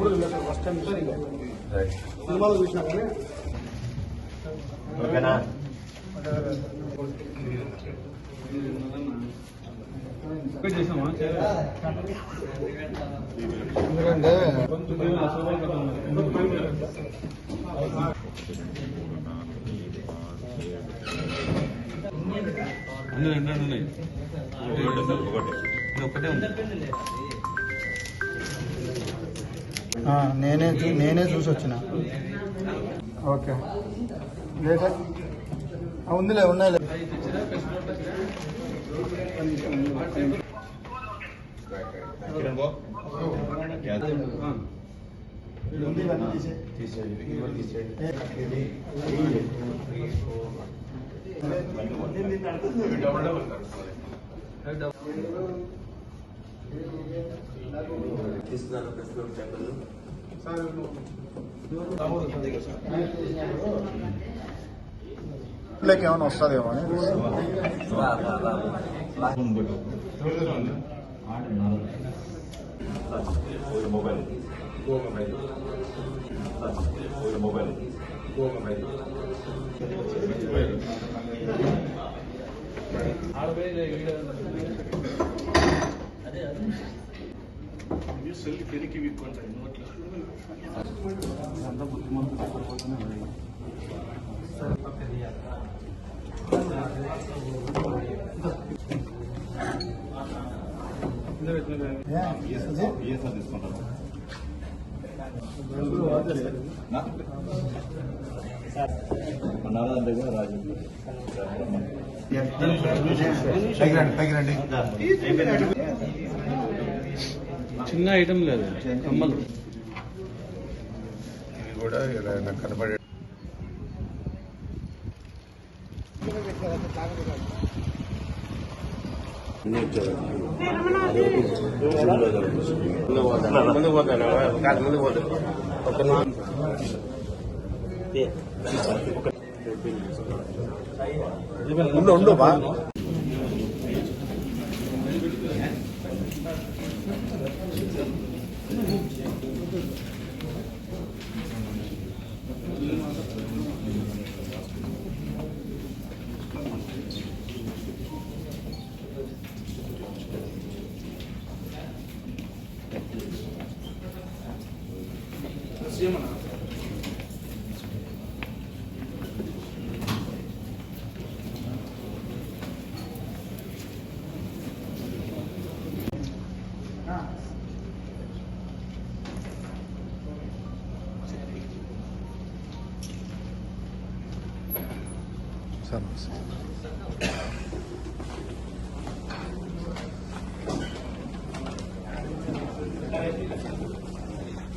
ఎప్పుడు చూడలేదు first time సినిమాలో చూసినా కానీ. ఓకేనా? ఎందుకంటే అందులో రెండు రెండు ఉన్నాయి ఇది ఒకటే ఉంది. నేనే చూ- నేనే చూసి వచ్చిన ఓకే. లేదా ఆ, ఉందిలే ఉన్నాయిలే. కిరణ్ ఇవన్నీ తీసే. తీసేయండి ఇవన్నీ తీసేయండి తీస్తున్నాను ప్రెస్ నోట్ పేపర్లు ఇట్లకి ఏమైనా వస్తుందేమో అని మొబైల్ మొబైల్ మొబైల్ మొబైల్ పైకి రండి పైకి రండి చిన్న ఐటమ్ లేదు. కమ్మలు. ఇది కూడా ఇలా కనబడే ముందు పోతాను కాదు ముందు పోతాను ఒక ఉండు ఉండు బా. CM은 안 하세요. 사람 없어.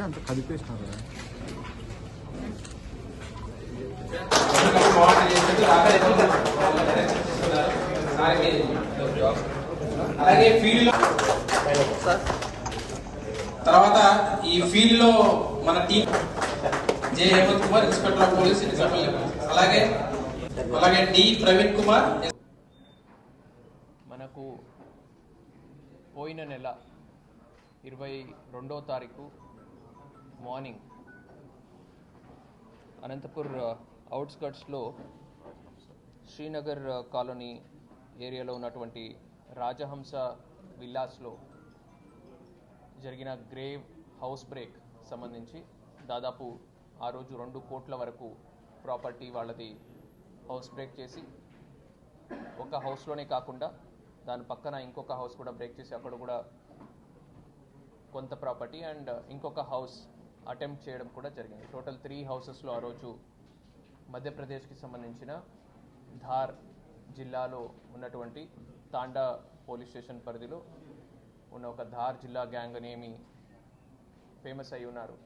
అంత కలిపేసినారు కదా అలాగే ఫీల్డ్లో తర్వాత ఈ ఫీల్డ్లో మన team J Hemanth Kumar inspector of police అలాగే అలాగే డి ప్రవీణ్ కుమార్ మనకు పోయిన నెల ఇరవై రెండో తారీఖు మార్నింగ్ అనంతపూర్ అవుట్స్కట్స్లో శ్రీనగర్ కాలనీ ఏరియాలో ఉన్నటువంటి రాజహంస విల్లాస్లో జరిగిన గ్రేవ్ హౌస్ బ్రేక్ సంబంధించి దాదాపు ఆ రోజు రెండు కోట్ల వరకు ప్రాపర్టీ వాళ్ళది హౌస్ బ్రేక్ చేసి ఒక హౌస్లోనే కాకుండా దాని పక్కన ఇంకొక హౌస్ కూడా బ్రేక్ చేసి అక్కడ కూడా కొంత ప్రాపర్టీ అండ్ ఇంకొక హౌస్ అటెంప్ట్ చేయడం కూడా జరిగింది. టోటల్ త్రీ హౌసెస్లో ఆ రోజు మధ్యప్రదేశ్కి సంబంధించిన ధార్ జిల్లాలో ఉన్నటువంటి తాండా పోలీస్ స్టేషన్ పరిధిలో ఉన్న ఒక ధార్ జిల్లా గ్యాంగ్ అనేమి ఫేమస్ అయి ఉన్నారు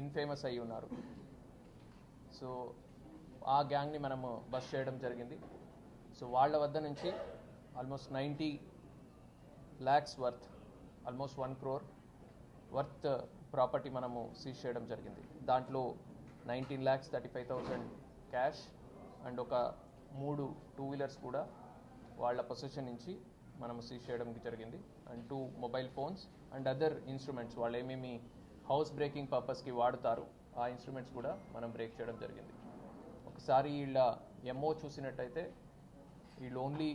ఇన్ఫేమస్ అయి ఉన్నారు. సో ఆ గ్యాంగ్ని మనము బస్ చేయడం జరిగింది. సో వాళ్ళ వద్ద నుంచి almost ninety lakhs worth almost one crore worth property మనము సీజ్ చేయడం జరిగింది. దాంట్లో nineteen lakhs thirty five thousand cash and ఒక మూడు టూ వీలర్స్ కూడా వాళ్ళ పొసెషన్ నుంచి మనం సీజ్ చేయడం జరిగింది. And two mobile phones and other instruments వాళ్ళు ఏమేమి హౌస్ బ్రేకింగ్ పర్పస్కి వాడుతారు ఆ ఇన్స్ట్రుమెంట్స్ కూడా మనం బ్రేక్ చేయడం జరిగింది. ఒకసారి వీళ్ళ ఎంఓ చూసినట్టయితే వీళ్ళు ఓన్లీ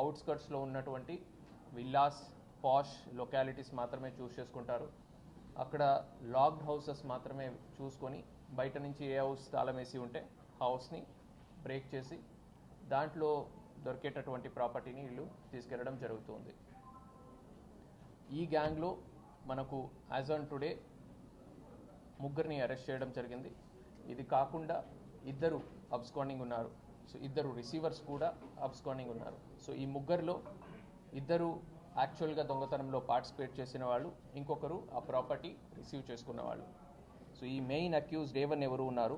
అవుట్స్కట్స్లో ఉన్నటువంటి విల్లాస్ పాష్ లొకాలిటీస్ మాత్రమే చూస్ చేసుకుంటారు. అక్కడ లాక్డ్ హౌసెస్ మాత్రమే చూసుకొని బయట నుంచి ఏ హౌస్ తాళం వేసి ఉంటే హౌస్ని బ్రేక్ చేసి దాంట్లో దొరికేటటువంటి ప్రాపర్టీని వీళ్ళు తీసుకెళ్ళడం జరుగుతుంది. ఈ గ్యాంగ్లో మనకు యాజ్ ఆన్ టుడే ముగ్గురిని అరెస్ట్ చేయడం జరిగింది. ఇది కాకుండా ఇద్దరు అబ్స్కాండింగ్ ఉన్నారు. సో ఇద్దరు రిసీవర్స్ కూడా అబ్స్కాండింగ్ ఉన్నారు. సో ఈ ముగ్గురులో ఇద్దరు యాక్చువల్గా దొంగతనంలో పార్టిసిపేట్ చేసిన వాళ్ళు ఇంకొకరు ఆ ప్రాపర్టీ రిసీవ్ చేసుకున్న వాళ్ళు. సో ఈ మెయిన్ అక్యూజ్ డేవన్ ఎవరు ఉన్నారు?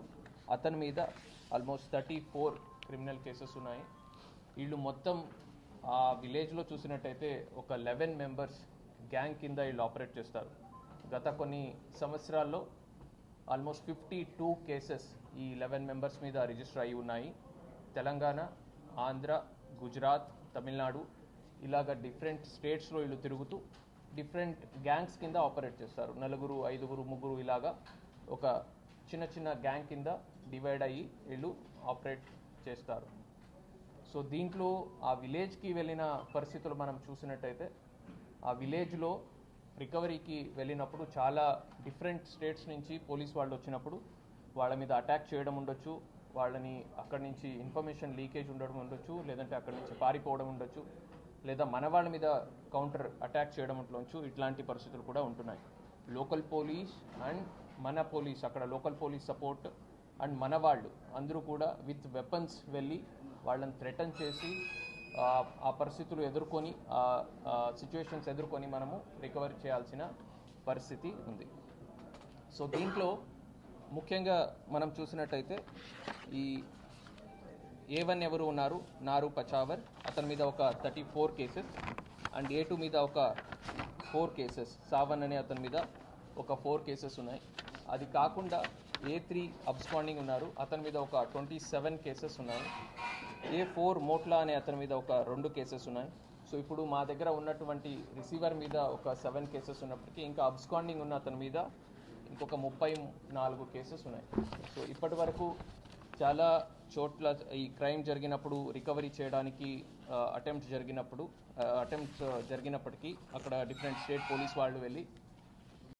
అతని మీద almost thirty four criminal cases ఉన్నాయి. వీళ్ళు మొత్తం ఆ విలేజ్లో చూసినట్టయితే ఒక లెవెన్ మెంబర్స్ గ్యాంగ్ కింద వీళ్ళు ఆపరేట్ చేస్తారు. గత కొన్ని సంవత్సరాల్లో ఆల్మోస్ట్ ఫిఫ్టీ టూ కేసెస్ ఈ లెవెన్ మెంబర్స్ మీద రిజిస్టర్ అయి ఉన్నాయి. తెలంగాణ ఆంధ్ర గుజరాత్ తమిళనాడు ఇలాగ డిఫరెంట్ స్టేట్స్లో వీళ్ళు తిరుగుతూ డిఫరెంట్ గ్యాంగ్స్ కింద ఆపరేట్ చేస్తారు. నలుగురు ఐదుగురు ముగ్గురు ఇలాగా ఒక చిన్న చిన్న గ్యాంగ్ కింద డివైడ్ అయ్యి వీళ్ళు ఆపరేట్ చేస్తారు. సో దీంట్లో ఆ విలేజ్కి వెళ్ళిన పరిస్థితులు మనం చూసినట్టయితే ఆ విలేజ్లో రికవరీకి వెళ్ళినప్పుడు చాలా డిఫరెంట్ స్టేట్స్ నుంచి పోలీస్ వాళ్ళు వచ్చినప్పుడు వాళ్ళ మీద అటాక్ చేయడం ఉండొచ్చు. వాళ్ళని అక్కడి నుంచి ఇన్ఫర్మేషన్ లీకేజ్ ఉండడం ఉండొచ్చు లేదంటే అక్కడి నుంచి పారిపోవడం ఉండొచ్చు లేదా మన వాళ్ళ మీద కౌంటర్ అటాక్ చేయడం ఉండొచ్చు ఇట్లాంటి పరిస్థితులు కూడా ఉంటున్నాయి. లోకల్ పోలీస్ అండ్ మన పోలీస్ అక్కడ లోకల్ పోలీస్ సపోర్ట్ అండ్ మన వాళ్ళు అందరూ కూడా విత్ వెపన్స్ వెళ్ళి వాళ్ళని థ్రెటన్ చేసి ఆ- పరిస్థితులు ఎదుర్కొని ఆ సిచ్యువేషన్స్ ఎదుర్కొని మనము రికవర్ చేయాల్సిన పరిస్థితి ఉంది. సో దీంట్లో ముఖ్యంగా మనం చూసినట్టయితే ఈ ఏ వన్ ఎవరు ఉన్నారు? నారు పచావర్. అతని మీద ఒక thirty four cases and A two మీద ఒక ఫోర్ కేసెస్. సావన్ అనే అతని మీద ఒక ఫోర్ కేసెస్ ఉన్నాయి. అది కాకుండా ఏ త్రీ అబ్స్పాండింగ్ ఉన్నారు. అతని మీద ఒక ట్వంటీ సెవెన్ కేసెస్ ఉన్నాయి. ఏ ఫోర్ మోట్లా అనే అతని మీద ఒక రెండు కేసెస్ ఉన్నాయి. సో ఇప్పుడు మా దగ్గర ఉన్నటువంటి రిసీవర్ మీద ఒక సెవెన్ కేసెస్ ఉన్నప్పటికీ ఇంకా అబ్స్కాండింగ్ ఉన్న అతని మీద ఇంకొక ముప్పై నాలుగు కేసెస్ ఉన్నాయి. సో ఇప్పటి వరకు చాలా చోట్ల ఈ క్రైమ్ జరిగినప్పుడు రికవరీ చేయడానికి అటెంప్ట్ జరిగినప్పుడు అటెంప్ట్ జరిగినప్పటికీ అక్కడ డిఫరెంట్ స్టేట్ పోలీస్ వాళ్ళు వెళ్ళి